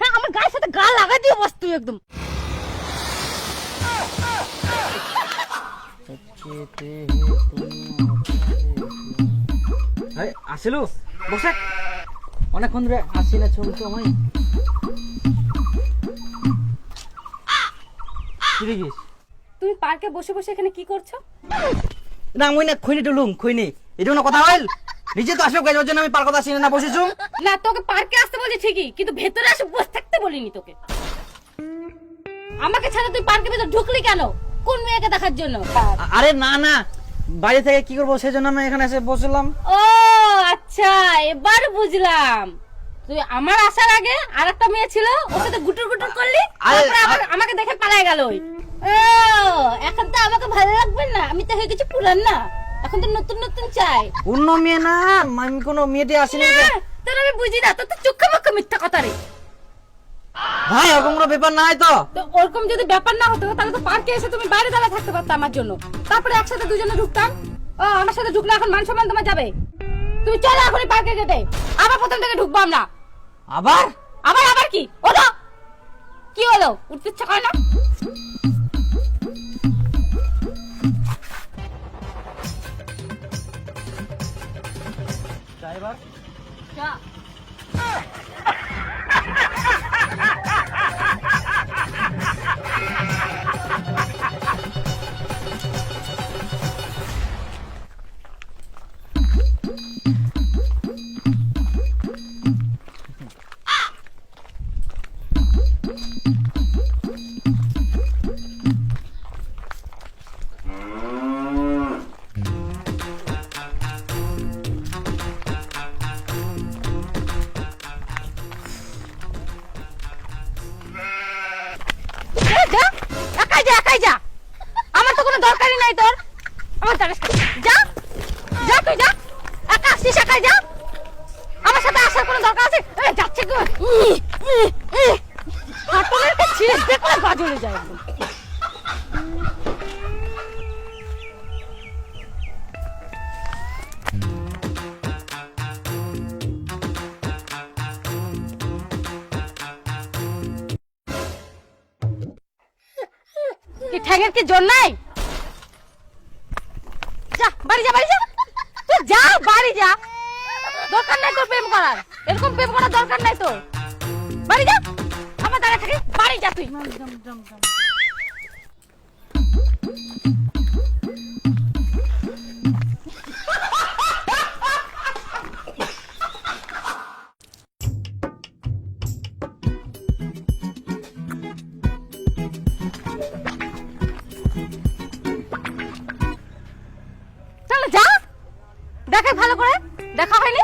হ্যাঁ আমার গায়ের সাথে গা লাগা দিয়ে বস তুই একদম। আরে আসিলু বসে। অনেকক্ষণ ধরে আসি না ছবি তো তুমি পার্কে বসে বসে এখানে কি করছ? না মই না খৈনি টুলুম খৈনি এটা কোনো কথা হইল? নিজে তো আসব ওর জন্য আমি পার কথা আসি না বসেছু? না তোকে পার্কে আসতে বলছি ঠিকই কিন্তু ভেতরে এসে বসে থাকতে বলিনি তোকে। আমাকে ছাড়া তুই পার্কের ভেতর ঢুকলি কেন? কোন মেয়েকে দেখার জন্য? আরে না না বাইরে থেকে কি করব সেই জন্য আমি এখানে এসে বসলাম। ও আচ্ছা এবার বুঝলাম। তুই আমার আসার আগে আর একটা মেয়ে ছিল ওর সাথে গুটুর গুটুর করলি তারপরে আমাকে- আমাকে দেখে পালাই গেল ওই। ও এখন তো আমাকে ভালো লাগবে না আমি তো হয়ে গেছি পুরান না। এখন তো নতুন নতুন চাই। অন্য মেয়ে না আমি কোনো মেয়েতে আসিনি না, তোর আমি বুঝি না তোর তো চুক্কা মাক্কা মিথ্যা কথা রে। ভাই ওরকম কোনো ব্যাপার নাই তো। তো ওরকম যদি ব্যাপার না হতো তাহলে তো পার্কে এসে তুমি বাইরে দাঁড়া থাকতে পারতো আমার জন্য। তারপরে একসাথে দুজনে ঢুকতাম। ও আমার সাথে ঢুকলে এখন মান সম্মান তোমার যাবে। তুমি চলো এখনই পার্কে যেতে আবার প্রথম থেকে ঢুকবো আমরা। আবার? আবার আবার কি? ওঠো। কি হলো? উঠতে ইচ্ছা করে না? ড্রাইভার যা। একাই যা। আমার তো কোনো দরকারই নাই তোর। আমার জানিস যা যা তুই যা। একা আসছিস একাই যা। আমার সাথে আসার কোনো দরকার আছে? এ, যাচ্ছে আর হাটনের কে ছিঁড়ে দেখলে গা জ্বলে যায় কি ঠ্যাঙের কি জোর নাই? যা, বাড়ি যা বাড়ি যা। তুই যা, বাড়ি যা। দরকার নাই তোর প্রেম করার। এরকম প্রেম করার দরকার নাই তোর। বাড়ি যা। আমার দাঁড়া থাকি। বাড়ি যা তুই। দেখে ভালো করে। দেখা হয়নি?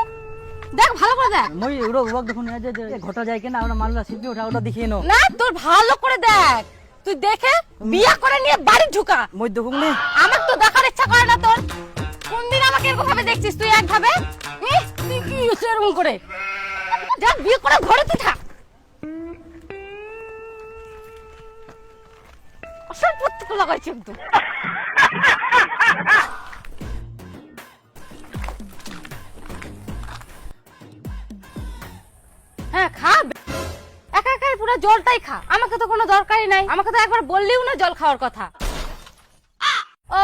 দেখ ভালো করে দেখ। মই ওরা ওয়াক দেখুন এই যে ঘটা যায় কিনা আমরা মালটা সিদ্ধি ওঠা ওটা দেখিয়ে নো না তোর ভালো করে দেখ। তুই দেখে বিয়া করে নিয়ে বাড়ি ঢুকা। মই দেখুন নে। আমার তো দেখার ইচ্ছা করে না তোর। কোনদিন আমাকে এরকম ভাবে দেখছিস তুই এক ভাবে তুই কি এরকম করে? যা বিয়ে করে ঘরে তুই থাক। অসম্পত্তি লাগাইছি একদম একা জলটাই খা। আমাকে তো কোনো দরকারই নাই। আমাকে তো একবার বললিও না জল খাওয়ার কথা। ও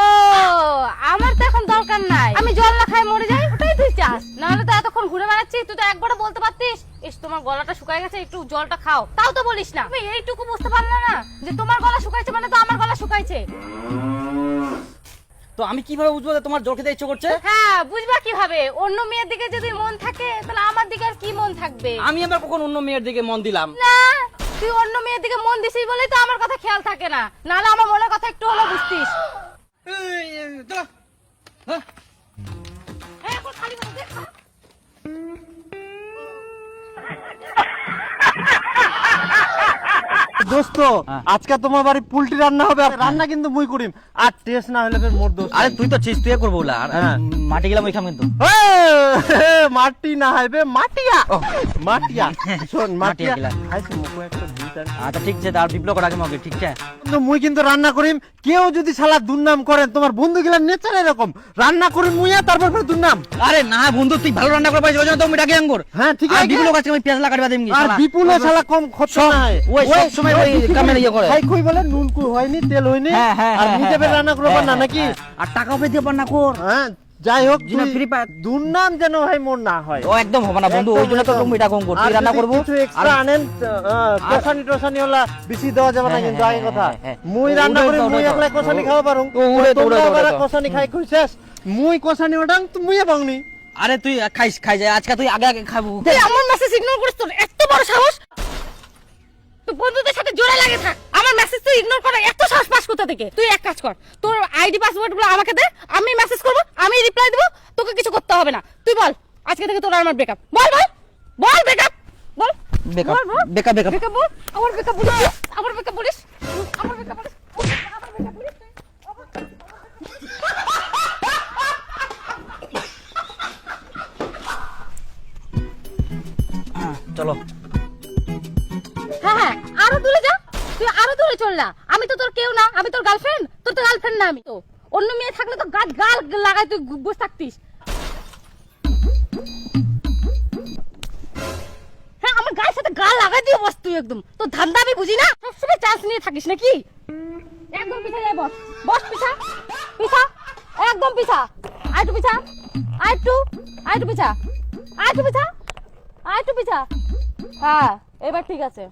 আমার তো এখন দরকার নাই। আমি জল না খাই মরে যাই ওটাই তুই চাস। নাহলে তো এতক্ষণ ঘুরে বেড়াচ্ছিস তুই তো একবারও বলতে পারতিস। ইস তোমার গলাটা শুকায় গেছে একটু জলটা খাও। তাও তো বলিস না। তুমি এইটুকু বুঝতে পারলে না যে তোমার গলা শুকাইছে মানে তো আমার গলা শুকাইছে। তো আমি কীভাবে বুঝব যে তোমার জল খেতে ইচ্ছে করছে? হ্যাঁ বুঝবা কীভাবে? অন্য মেয়ের দিকে যদি মন থাকে তাহলে আমার দিকে আর কি মন থাকবে? আমি আবার কখন অন্য মেয়ের দিকে মন দিলাম? না তুই অন্য মেয়ের দিকে মন দিছিস বলেই তো আমার কথা খেয়াল থাকে না। নাহলে আমার মনের কথা একটু হলো বুঝতিস। দোস্ত হ্যাঁ। আজকে তোমার বাড়ি পুলটি রান্না হবে রান্না কিন্তু মুই করিম। আর টেস্ট না হলে ফের মোর দোস্ত আরে তুই তো ছিস তুই করব বলা। আর হ্যাঁ। মাটি গেলাম ওইখান কিন্তু। মাটি না মাটিয়া। মাটিয়া। শোন মাটিয়া। খাইছি মুখে একটা দুই আচ্ছা ঠিক আছে তার বিপ্লব করা মগে ঠিক আছে? কিন্তু মুই কিন্তু রান্না করিম। কেউ যদি শালা দুর্নাম করেন তোমার বন্ধু গিলা নেচার এরকম। রান্না করিম মুইয়া তারপর ফের দুর্নাম। আরে না বন্ধু তুই ভালো রান্না করে পারিস ওই জন্য তো আমি ডাকি আঙ্গুর। হ্যাঁ ঠিক আছে। বিপুল কাছে আমি পেঁয়াজ লাগাড়ি বাদিম আর বিপুলও শালা কম খরচ নাই। ওই সব সময় ওই কামের ইয়ে করে। খাই কই বলে নুন হয়নি তেল হয়নি হ্যাঁ হ্যাঁ আর নিজে হ্যাঁ, রান্না করব না নাকি। আর টাকাও পেতে পার না কর। হ্যাঁ যাই হোক জিনা তুই ফ্রি পায় দুর্নাম যেন হয় মোর না হয়। ও একদম হবে না বন্ধু ওই জন্য তো তুমি এটা কম কর তুই রান্না করব। কিছু এক্সট্রা আনেন কোসানি টোসানি হলা বেশি দেওয়া যাবে না কিন্তু আগে কথা। মুই রান্না করি মুই একলা কোসানি খাওয়া পারুম। ও, উড়ে তো, উড়ে উড়ে কোসানি খাই খুই শেষ। মুই কোসানি ওটাং তুমিও পাওনি আরে তুই খাইস খাই যায় আজকে তুই আগে আগে খাব। তুই আমার মেসেজ ইগনোর করিস তোর এত বড় সাহস। তুই বন্ধুদের সাথে জোরে লাগে থাক। আমার মেসেজ তুই ইগনোর করা এত সাহস পাস কোথা থেকে? তুই এক কাজ কর তোর আইডি পাসওয়ার্ডগুলো আমাকে দে আমি মেসেজ করব আমি রিপ্লাই দেবো তোকে কিছু করতে হবে না। তুই বল আজকে থেকে তোর আমার ব্রেকআপ বল বল বল ব্রেকআপ বল। বল। breakup, breakup. Breakup বল আমার ব্রেকআপ বলিস আমার ব্রেকআপ বলিস আমার ব্রেকআপ বলিস চলো হ্যাঁ হ্যাঁ আরও দূরে যা। তুই আরও দূরে চল না। আমি তো তোর কেউ না, আমি তোর গার্লফ্রেন্ড তোর তো গার্লফ্রেন্ড না আমি তো। অন্য মেয়ে থাকলে তো গাছ গাল লাগাই তুই বসে থাকতিস। হ্যাঁ আমার গায়ের সাথে গাল লাগাই দিয়ে বস তুই একদম। তোর ধান্দা আমি বুঝি না। সবসময় চান্স নিয়ে থাকিস নাকি? একদম পিছা যায় বস। বস পিছা। পিছা। একদম পিছা। আইটু পিছা। আইটু আইটু পিছা। আইটু পিছা। আইটু পিছা। হ্যাঁ এবার ঠিক আছে।